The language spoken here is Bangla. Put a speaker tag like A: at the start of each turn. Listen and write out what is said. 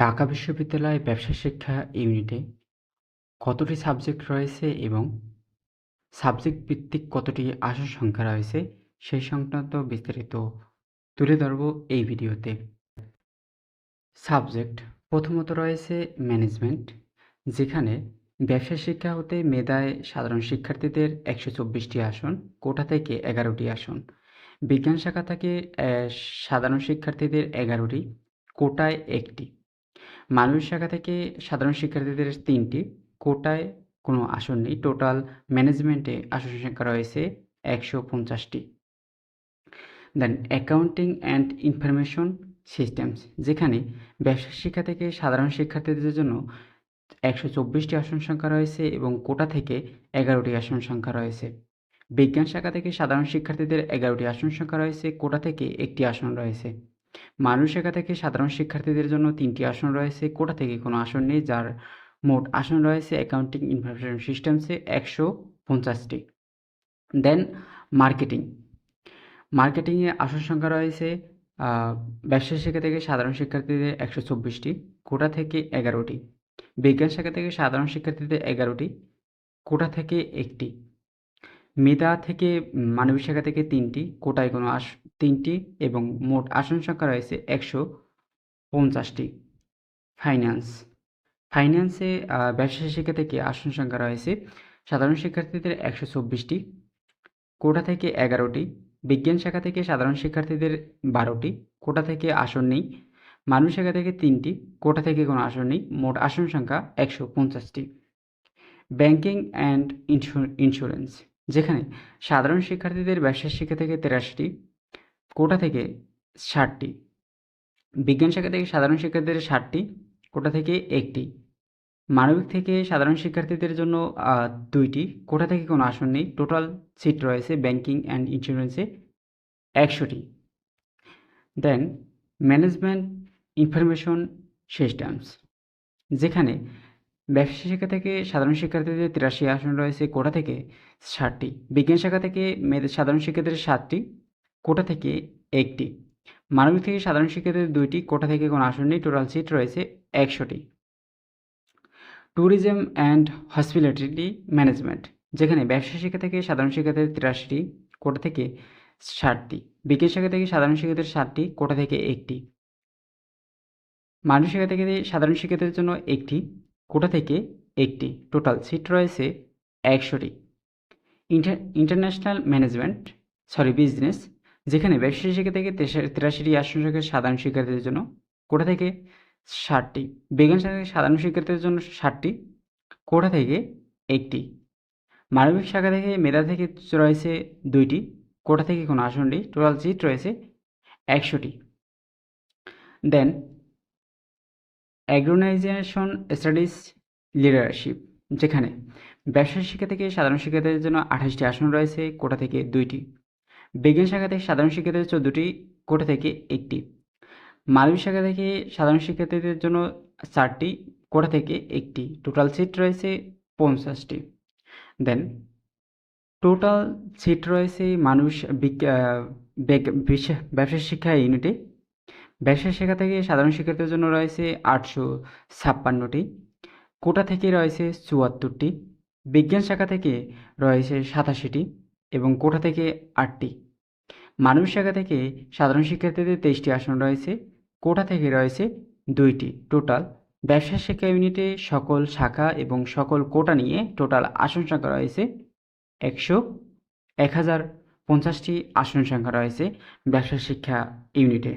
A: ঢাকা বিশ্ববিদ্যালয় ব্যবসা শিক্ষা ইউনিটে কতটি সাবজেক্ট রয়েছে এবং সাবজেক্ট ভিত্তিক কতটি আসন সংখ্যা রয়েছে সেই সংক্রান্ত বিস্তারিত তুলে ধরব এই ভিডিওতে। সাবজেক্ট প্রথমত রয়েছে ম্যানেজমেন্ট, যেখানে ব্যবসা শিক্ষা হতে মেধায় সাধারণ শিক্ষার্থীদের একশো চব্বিশটি আসন, কোটা থেকে এগারোটি আসন। বিজ্ঞান শাখা থেকে সাধারণ শিক্ষার্থীদের এগারোটি, কোটায় একটি। মানবিক শাখা থেকে সাধারণ শিক্ষার্থীদের তিনটি। কোটায় কোনো আসন নেই। টোটাল ম্যানেজমেন্টে আসন সংখ্যা রয়েছে একশো পঞ্চাশটি। Then accounting and information systems যেখানে ব্যবসা শিক্ষা থেকে সাধারণ শিক্ষার্থীদের জন্য একশো চব্বিশটি আসন সংখ্যা রয়েছে এবং কোটা থেকে এগারোটি আসন সংখ্যা রয়েছে। বিজ্ঞান শাখা থেকে সাধারণ শিক্ষার্থীদের এগারোটি আসন সংখ্যা রয়েছে, কোটা থেকে একটি আসন রয়েছে। মানুষ শাখা থেকে সাধারণ শিক্ষার্থীদের জন্য তিনটি আসন রয়েছে। কোটা থেকে কোনো আসন নেই, যার মোট আসন রয়েছে অ্যাকাউন্টিং ইনফরমেশন সিস্টেমসে একশো পঞ্চাশটি। দেন মার্কেটিং মার্কেটিংয়ে আসন সংখ্যা রয়েছে ব্যবসা শাখা থেকে সাধারণ শিক্ষার্থীদের একশো চব্বিশটি, কোটা থেকে এগারোটি। বিজ্ঞান শাখা থেকে সাধারণ শিক্ষার্থীদের এগারোটি, কোটা থেকে একটি। মেধা থেকে, মানবিক শাখা থেকে তিনটি, কোটায় কোনো আস, তিনটি এবং মোট আসন সংখ্যা রয়েছে একশো পঞ্চাশটি। ফাইন্যান্স। ফাইন্যান্সে ব্যবসা শিক্ষা থেকে আসন সংখ্যা রয়েছে সাধারণ শিক্ষার্থীদের একশো চব্বিশটি, কোটা থেকে এগারোটি, বিজ্ঞান শাখা থেকে সাধারণ শিক্ষার্থীদের বারোটি, কোটা থেকে আসন নেই মানুষ শাখা থেকে তিনটি, কোটা থেকে কোনো আসন নেই, মোট আসন সংখ্যা একশো পঞ্চাশটি। Banking and insurance. যেখানে সাধারণ শিক্ষার্থীদের ব্যবসা শিক্ষা থেকে তেরাশিটি, কোটা থেকে ষাটটি, বিজ্ঞান শাখা থেকে সাধারণ শিক্ষার্থীদের ষাটটি, কোটা থেকে একটি। মানবিক থেকে সাধারণ শিক্ষার্থীদের জন্য দুইটি, কোটা থেকে কোনো আসন নেই। টোটাল সিট রয়েছে ব্যাংকিং অ্যান্ড ইন্স্যুরেন্সে একশোটি। দেন ম্যানেজমেন্ট ইনফরমেশন সিস্টেমস, যেখানে ব্যবসা শাখা থেকে সাধারণ শিক্ষার্থীদের তিরাশি আসন রয়েছে কোটা থেকে ষাটটি। বিজ্ঞান শাখা থেকে মেয়েদের সাধারণ শিক্ষার্থীদের সাতটি, কোটা থেকে একটি। মানবিক থেকে সাধারণ শিক্ষার্থীদের দুইটি, কোটা থেকে কোনো আসন নেই। টোটাল সিট রয়েছে একশোটি। ট্যুরিজম অ্যান্ড হসপিটালিটি ম্যানেজমেন্ট, যেখানে ব্যবসা শিক্ষা থেকে সাধারণ শিক্ষার্থীদের তিরাশিটি, কোটা থেকে ষাটটি। বিজ্ঞান শাখা থেকে সাধারণ শিক্ষার্থীদের ষাটটি, কোটা থেকে একটি। মানবিক শিক্ষা থেকে সাধারণ শিক্ষার্থীদের জন্য একটি। কোটা থেকে একটি। টোটাল সিট রয়েছে একশোটি। Inter international management sorry business যেখানে ব্যবসা শিক্ষা থেকে তিরাশিটি আসন সংখ্যা সাধারণ শিক্ষার্থীদের জন্য কোটা থেকে ষাটটি। বিজ্ঞান শাখা থেকে সাধারণ শিক্ষার্থীদের জন্য ষাটটি, কোটা থেকে একটি। মানবিক শাখা থেকে মেধা থেকে রয়েছে দুইটি, কোটা থেকে কোনো আসন নেই টোটাল সিট রয়েছে একশোটি। দেন অ্যাগ্রোনাইজেশন স্টাডিজ লিডারশিপ, যেখানে ব্যবসা শিক্ষা থেকে সাধারণ শিক্ষার্থীদের জন্য আঠাশটি আসন রয়েছে, কোটা থেকে দুইটি। বিজ্ঞান শাখা থেকে সাধারণ শিক্ষার্থীদের চোদ্দটি কোটা থেকে একটি। মানবিক শাখা থেকে সাধারণ শিক্ষার্থীদের জন্য চারটি, কোটা থেকে একটি। টোটাল সিট রয়েছে পঞ্চাশটি। দেন টোটাল সিট রয়েছে মানুষ ব্যবসা শিক্ষা ইউনিটে ব্যবসা শিক্ষা থেকে সাধারণ শিক্ষার্থীদের জন্য রয়েছে আটশো ছাপ্পান্নটি, কোটা থেকে রয়েছে চুয়াত্তরটি, বিজ্ঞান শাখা থেকে রয়েছে সাতাশিটি এবং কোটা থেকে আটটি। মানব শাখা থেকে সাধারণ শিক্ষার্থীদের তেইশটি আসন রয়েছে, কোটা থেকে রয়েছে দুইটি। টোটাল ব্যবসা শিক্ষা ইউনিটে সকল শাখা এবং সকল কোটা নিয়ে টোটাল আসন সংখ্যা রয়েছে একশো এক হাজার পঞ্চাশটি আসন সংখ্যা রয়েছে ব্যবসা শিক্ষা ইউনিটে।